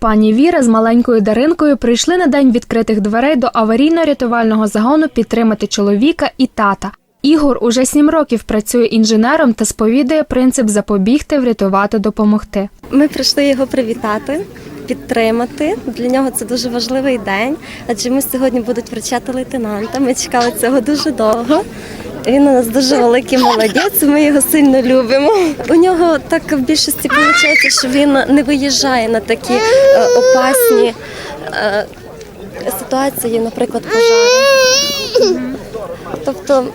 Пані Віра з маленькою Даринкою прийшли на день відкритих дверей до аварійно-рятувального загону підтримати чоловіка і тата. Ігор уже сім років працює інженером та сповідує принцип запобігти, врятувати, допомогти. Ми прийшли його привітати, підтримати. Для нього це дуже важливий день, адже йому сьогодні будуть вручати лейтенанта. Ми чекали цього дуже довго. Він у нас дуже великий молодець, ми його сильно любимо. У нього так в більшості виходить, що він не виїжджає на такі е, опасні е, ситуації, наприклад, пожежі. Тобто,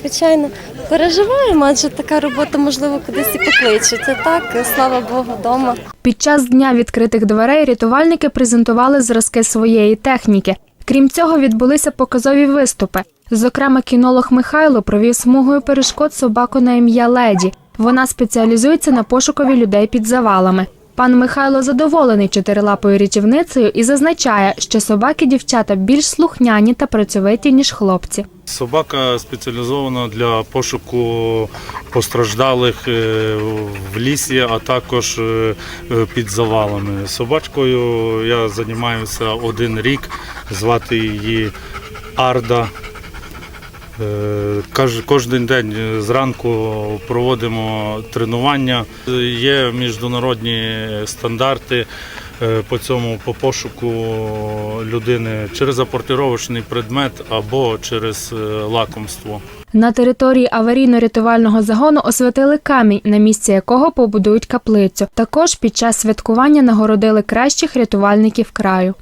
звичайно, переживаємо, адже така робота, можливо, кудись і покличуть. А так, слава Богу, вдома. Під час дня відкритих дверей рятувальники презентували зразки своєї техніки. Крім цього, відбулися показові виступи. Зокрема, кінолог Михайло провів смугою перешкод собаку на ім'я Леді. Вона спеціалізується на пошукові людей під завалами. Пан Михайло задоволений чотирилапою рятівницею і зазначає, що собаки дівчата більш слухняні та працьовиті, ніж хлопці. Собака спеціалізована для пошуку постраждалих е, в лісі, а також е, е, під завалами. Собачкою я займаюся один рік. Звати її Арда. Е, Кожен день зранку проводимо тренування. Є міжнародні стандарти е, по цьому по пошуку людини через апортировочний предмет або через е, лакомство. На території аварійно-рятувального загону освятили камінь, на місці якого побудують каплицю. Також під час святкування нагородили кращих рятувальників краю.